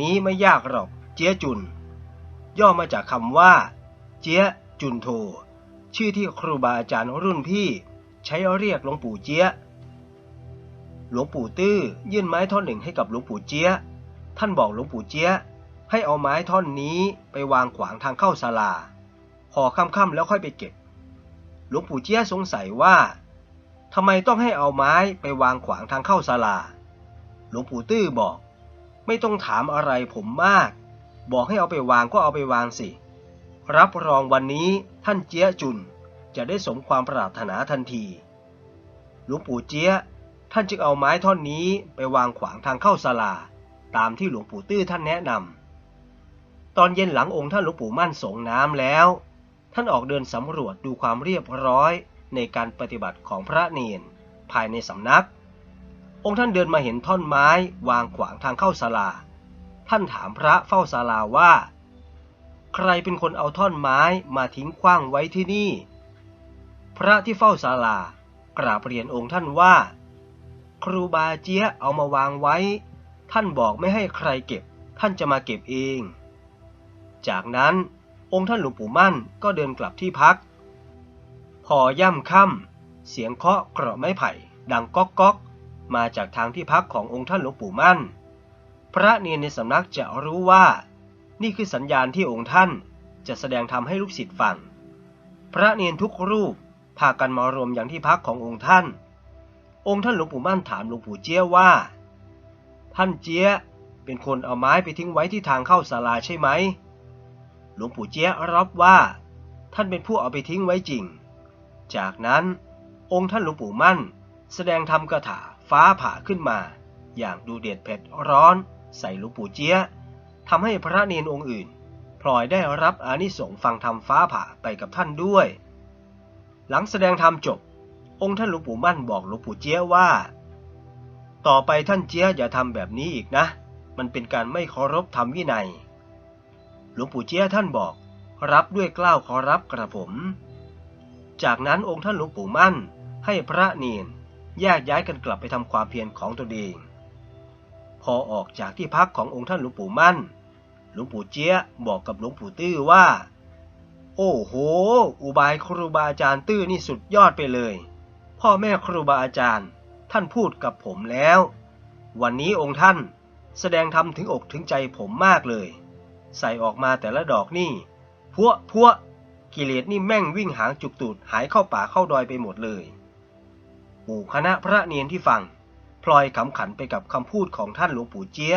นี้ไม่ยากหรอก เจียจุน ย่อมาจากคำว่า เจียจุนโท ชื่อที่ครูบาอาจารย์รุ่นพี่ ใช้เรียกหลวงปู่เจียหลวงปู่ตื้อยื่นไม้ท่อนหนึ่งให้กับหลวงปู่เจียท่านบอกหลวงปู่เจียให้เอาไม้ท่อนนี้ไปวางขวางทางเข้าศาลาพอค่ำๆแล้วค่อยไปเก็บ หลวงปู่เจียสงสัยว่าทำไมต้องให้เอาไม้ไปวางขวางทางเข้าศาลา หลวงปู่ตื้อบอก ไม่ต้องถามอะไรผมมาก บอกให้เอาไปวางก็เอาไปวางสิ รับรองวันนี้ท่านเจียจุน จะได้สมความปรารถนาทันที หลวงปู่เจียท่านจึงเอาไม้ท่อนนี้ไปวางขวางทางเข้าศาลา ตามที่หลวงปู่ตื้อท่านแนะนำ ตอนเย็นหลังองค์ท่านหลวงปู่มั่นสงน้ำแล้ว ท่านออกเดินสำรวจดูความเรียบร้อยในการปฏิบัติของพระเนนภายในสำนัก องค์ท่านเดินมาเห็นท่อนไม้วางขวางทางเข้าศาลา ท่านถามพระเฝ้าศาลาว่า ใครเป็นคนเอาท่อนไม้มาทิ้งขว้างไว้ที่นี่ พระที่เฝ้าศาลากราบเรียนองค์ท่านว่า ครูบาเจียเอามาวางไว้ ท่านบอกไม่ให้ใครเก็บ ท่านจะมาเก็บเอง จากนั้นองค์ท่านหลวงปู่มั่นก็เดินกลับที่พัก พอย่ำค่ำเสียงเคาะกระไม้ไผ่ ดังก๊อกก๊อก มาจากทางที่พักขององค์ท่านหลวงปู่มั่น พระเนรในสำนักจะรู้ว่า นี่คือสัญญาณที่องค์ท่านจะแสดงธรรมให้ลูกศิษย์ฟัง พระเนรทุกรูปพากันมารวมอย่างที่พักขององค์ท่าน องค์ท่านหลวงปู่มั่นถามหลวงปู่เจี้ยว่า ท่านเจี้ยเป็นคนเอาไม้ไปทิ้งไว้ที่ทางเข้าศาลาใช่ไหม หลวงปู่เจี้ยรับว่า ท่านเป็นผู้เอาไปทิ้งไว้จริง จากนั้นองค์ท่านหลวงปู่มั่น แสดงธรรมกถา ฟ้าผ่าขึ้นมา อย่างดูเด็ดเผ็ดร้อนใส่หลวงปู่เจี้ยทำให้พระเนนองค์อื่น พลอยได้รับอานิสงส์ฟังธรรมฟ้าผ่าไปกับท่านด้วย หลังแสดงธรรมจบ องค์ท่านหลวงปู่มั่นบอกหลวงปู่เจี้ยว่า ต่อไปท่านเจี้ยอย่าทำแบบนี้อีกนะ มันเป็นการไม่เคารพธรรมวินัย หลวงปู่เจี้ยท่านบอกรับด้วยกล้าวขอรับกระผม จากนั้นองค์ท่านหลวงปู่มั่นให้พระเนียน แยกย้ายกันกลับไปทำความเพียรของตนเอง พอออกจากที่พักขององค์ท่านหลวงปู่มั่น หลวงปู่เจี๊ยบอกกับหลวงปู่ตื้อว่า โอ้โห อุบายครูบาอาจารย์ตื้อนี่สุดยอดไปเลย พ่อแม่ครูบาอาจารย์ ท่านพูดกับผมแล้ว วันนี้องค์ท่านแสดงธรรมถึงอกถึงใจผมมากเลย ใส่ออกมาแต่ละดอกนี่พัวพัวกิเลสนี่แม่งวิ่งหางจุกตูดหายเข้าป่าเข้าดอยไปหมดเลย หมู่คณะพระเนียนที่ฟัง พลอยขำขันไปกับคำพูดของท่านหลวงปู่เจี๊ย